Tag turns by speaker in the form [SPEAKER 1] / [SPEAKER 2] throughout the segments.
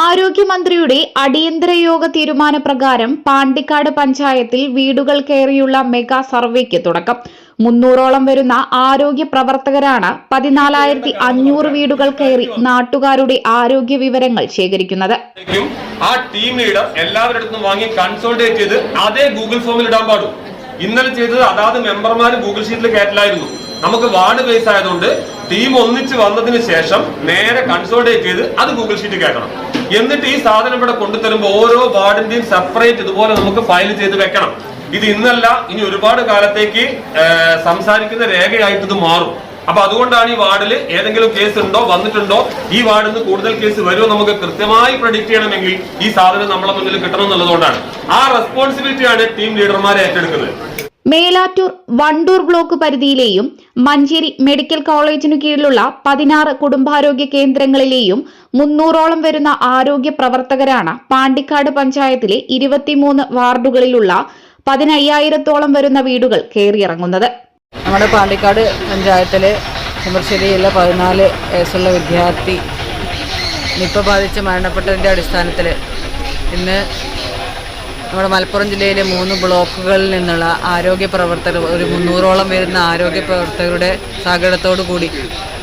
[SPEAKER 1] ആരോഗ്യമന്ത്രിയുടെ അടിയന്തര യോഗ തീരുമാനപ്രകാരം പാണ്ടിക്കാട് പഞ്ചായത്തിൽ വീടുകൾ കയറിയുള്ള മെഗാ സർവേക്ക് തുടക്കം. മുന്നൂറോളം വരുന്ന ആരോഗ്യ പ്രവർത്തകരാണ് പതിനാലായിരത്തി അഞ്ഞൂറ് വീടുകൾ കയറി നാട്ടുകാരുടെ ആരോഗ്യ വിവരങ്ങൾ ശേഖരിക്കുന്നത്.
[SPEAKER 2] ആ ടീം ലീഡർ എല്ലാവരുടെ വാങ്ങി കൺസൾട്ടേറ്റ് ചെയ്ത് അതേ ഗൂഗിൾ ഫോമിൽ ഇടാൻ പാടും. ഇന്നലെ ചെയ്തത് അതാത് മെമ്പർമാർ ഗൂഗിൾ ഷീറ്റിൽ കയറ്റലായിരുന്നു നമുക്ക് വാർഡ് ബേസ് ആയതുകൊണ്ട് ടീം ഒന്നിച്ച് വന്നതിന് ശേഷം നേരെ കൺസോൾട്ടേറ്റ് ചെയ്ത് അത് ഗൂഗിൾ ഷീറ്റ് കയറ്റണം എന്നിട്ട് ഈ സാധനം ഇവിടെ കൊണ്ടുതരുമ്പോൾ ഓരോ വാർഡിന്റെയും സെപ്പറേറ്റ് ഇതുപോലെ നമുക്ക് ഫയൽ ചെയ്ത് വെക്കണം. ഇത് ഇന്നല്ല ഇനി ഒരുപാട് കാലത്തേക്ക് സംസാരിക്കുന്ന രേഖയായിട്ട് ഇത് മാറും. അപ്പൊ അതുകൊണ്ടാണ് ഈ വാർഡിൽ ഏതെങ്കിലും കേസ് ഉണ്ടോ വന്നിട്ടുണ്ടോ ഈ വാർഡിൽ നിന്ന് കൂടുതൽ കേസ് വരുമോ നമുക്ക് കൃത്യമായി പ്രഡിക്ട് ചെയ്യണമെങ്കിൽ ഈ സാധനം നമ്മളെ മുന്നിൽ കിട്ടണം എന്നുള്ളതുകൊണ്ടാണ്. ആ റെസ്പോൺസിബിലിറ്റിയാണ് ടീം ലീഡർമാരെ ഏറ്റെടുക്കുന്നത്.
[SPEAKER 1] മേലാറ്റൂർ വണ്ടൂർ ബ്ലോക്ക് പരിധിയിലെയും മഞ്ചേരി മെഡിക്കൽ കോളേജിനു കീഴിലുള്ള പതിനാറ് കുടുംബാരോഗ്യ കേന്ദ്രങ്ങളിലെയും മുന്നൂറോളം വരുന്ന ആരോഗ്യ പ്രവർത്തകരാണ് പാണ്ടിക്കാട് പഞ്ചായത്തിലെ ഇരുപത്തിമൂന്ന് വാർഡുകളിലുള്ള പതിനയ്യായിരത്തോളം വരുന്ന വീടുകൾ കയറിയിറങ്ങുന്നത്.
[SPEAKER 3] നമ്മുടെ പാണ്ടിക്കാട് പഞ്ചായത്തിലെ ചുമർശ്ശേരിയിലെ പതിനാല് വയസ്സുള്ള വിദ്യാർത്ഥി നിപ്പ ബാധിച്ച് മരണപ്പെട്ടതിന്റെ അടിസ്ഥാനത്തിൽ ഇന്ന് നമ്മുടെ മലപ്പുറം ജില്ലയിലെ മൂന്ന് ബ്ലോക്കുകളിൽ നിന്നുള്ള ആരോഗ്യ പ്രവർത്തകർ ഒരു മുന്നൂറോളം വരുന്ന ആരോഗ്യ പ്രവർത്തകരുടെ സഹകരണത്തോടു കൂടി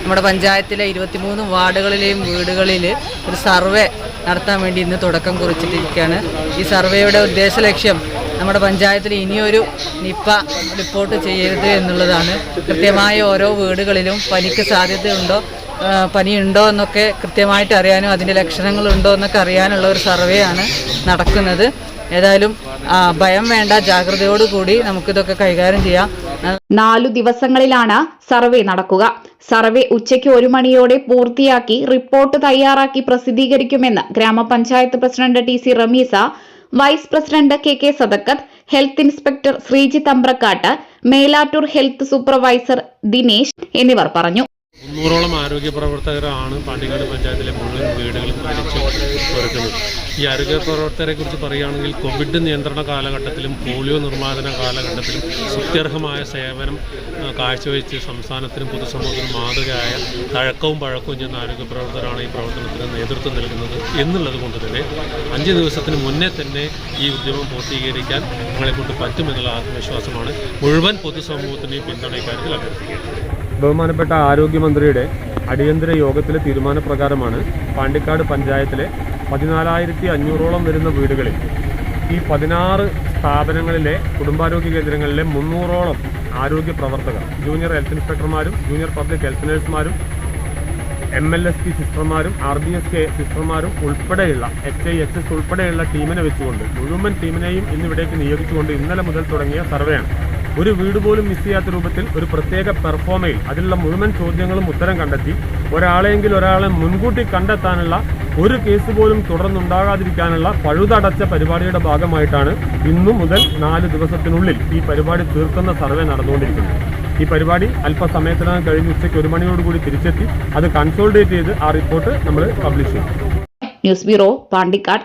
[SPEAKER 3] നമ്മുടെ പഞ്ചായത്തിലെ ഇരുപത്തിമൂന്ന് വാർഡുകളിലെയും വീടുകളിൽ ഒരു സർവേ നടത്താൻ വേണ്ടി ഇന്ന് തുടക്കം കുറിച്ചിട്ടിരിക്കുകയാണ്. ഈ സർവേയുടെ ഉദ്ദേശ ലക്ഷ്യം നമ്മുടെ പഞ്ചായത്തിൽ ഇനിയൊരു നിപ്പ റിപ്പോർട്ട് ചെയ്യരുത് എന്നുള്ളതാണ്. കൃത്യമായ ഓരോ വീടുകളിലും പനിക്ക് സാധ്യതയുണ്ടോ പനിയുണ്ടോ എന്നൊക്കെ കൃത്യമായിട്ട് അറിയാനും അതിന്റെ ലക്ഷണങ്ങളുണ്ടോ എന്നൊക്കെ അറിയാനുള്ള ഒരു സർവേ ആണ് നടക്കുന്നത്. ഏതായാലും ഭയം വേണ്ട ജാഗ്രതയോടുകൂടി നമുക്കിതൊക്കെ കൈകാര്യം ചെയ്യാം.
[SPEAKER 1] നാലു ദിവസങ്ങളിലാണ് സർവേ നടക്കുക. സർവേ ഉച്ചയ്ക്ക് ഒരു മണിയോടെ പൂർത്തിയാക്കി റിപ്പോർട്ട് തയ്യാറാക്കി പ്രസിദ്ധീകരിക്കുമെന്ന് gramapanchayat president T C Ramisa vice president K K Sadakkath health inspector Sreejith Ambrakkat Melattur health supervisor Dinesh എന്നിവർ പറഞ്ഞു.
[SPEAKER 4] മുന്നൂറോളം ആരോഗ്യ പ്രവർത്തകരാണ് പാണ്ടിക്കാട് പഞ്ചായത്തിലെ മുഴുവൻ വീടുകളും കൊടുക്കുന്നത്. ഈ ആരോഗ്യ പ്രവർത്തകരെ കുറിച്ച് പറയുകയാണെങ്കിൽ കോവിഡ് നിയന്ത്രണ കാലഘട്ടത്തിലും പോളിയോ നിർമ്മാർജന കാലഘട്ടത്തിലും സുത്യർഹമായ സേവനം കാഴ്ചവെച്ച് സംസ്ഥാനത്തിനും പൊതുസമൂഹത്തിനും മാതൃകയായ തഴക്കവും പഴക്കവും ചെന്ന ആരോഗ്യ പ്രവർത്തകരാണ് ഈ പ്രവർത്തനത്തിന് നേതൃത്വം നൽകുന്നത് എന്നുള്ളത് കൊണ്ട് തന്നെ അഞ്ച് ദിവസത്തിന് മുന്നേ തന്നെ ഈ ഉദ്യമം പൂർത്തീകരിക്കാൻ ഞങ്ങളെക്കൊണ്ട് പറ്റുമെന്നുള്ള ആത്മവിശ്വാസമാണ് മുഴുവൻ പൊതുസമൂഹത്തിനെയും പിന്തുണ ഇക്കാര്യത്തിൽ അഭ്യർത്ഥിക്കുന്നത്
[SPEAKER 2] ബഹുമാനപ്പെട്ട ആരോഗ്യമന്ത്രിയുടെ അടിയന്തര യോഗത്തിലെ തീരുമാനപ്രകാരമാണ് പാണ്ടിക്കാട് പഞ്ചായത്തിലെ പതിനാലായിരത്തി അഞ്ഞൂറോളം വരുന്ന വീടുകളിൽ ഈ പതിനാറ് സ്ഥാപനങ്ങളിലെ കുടുംബാരോഗ്യ കേന്ദ്രങ്ങളിലെ മുന്നൂറോളം ആരോഗ്യ പ്രവർത്തകർ ജൂനിയർ ഹെൽത്ത് ഇൻസ്പെക്ടർമാരും ജൂനിയർ പബ്ലിക് ഹെൽത്ത് നഴ്സുമാരും എം എൽ എസ് പി സിസ്റ്റർമാരും ആർ ബി എസ് കെ സിസ്റ്റർമാരും ഉൾപ്പെടെയുള്ള എച്ച് ഐ എച്ച് എസ് ഉൾപ്പെടെയുള്ള ടീമിനെ വെച്ചുകൊണ്ട് മുഴുവൻ ടീമിനെയും ഇന്നിവിടേക്ക് നിയോഗിച്ചുകൊണ്ട് ഇന്നലെ മുതൽ തുടങ്ങിയ സർവേയാണ്. ഒരു വീട് പോലും മിസ് ചെയ്യാത്ത രൂപത്തിൽ ഒരു പ്രത്യേക പെർഫോമയിൽ അതിലുള്ള മുഴുവൻ ചോദ്യങ്ങളും ഉത്തരം കണ്ടെത്തി ഒരാളെങ്കിൽ ഒരാളെ മുൻകൂട്ടി കണ്ടെത്താനുള്ള ഒരു കേസ് പോലും തുടർന്നുണ്ടാകാതിരിക്കാനുള്ള പഴുതടച്ച പരിപാടിയുടെ ഭാഗമായിട്ടാണ് ഇന്നു മുതൽ നാല് ദിവസത്തിനുള്ളിൽ ഈ പരിപാടി തീർക്കുന്ന സർവേ നടന്നുകൊണ്ടിരിക്കുന്നത്. ഈ പരിപാടി അല്പസമയത്തിനകം കഴിഞ്ഞ് ഉച്ചയ്ക്ക് ഒരു മണിയോടുകൂടി തിരിച്ചെത്തി അത് കൺസോൾട്ടേറ്റ് ചെയ്ത് ആ റിപ്പോർട്ട് നമ്മൾ പബ്ലിഷ് ചെയ്യും.
[SPEAKER 1] News bureau Pandikkad.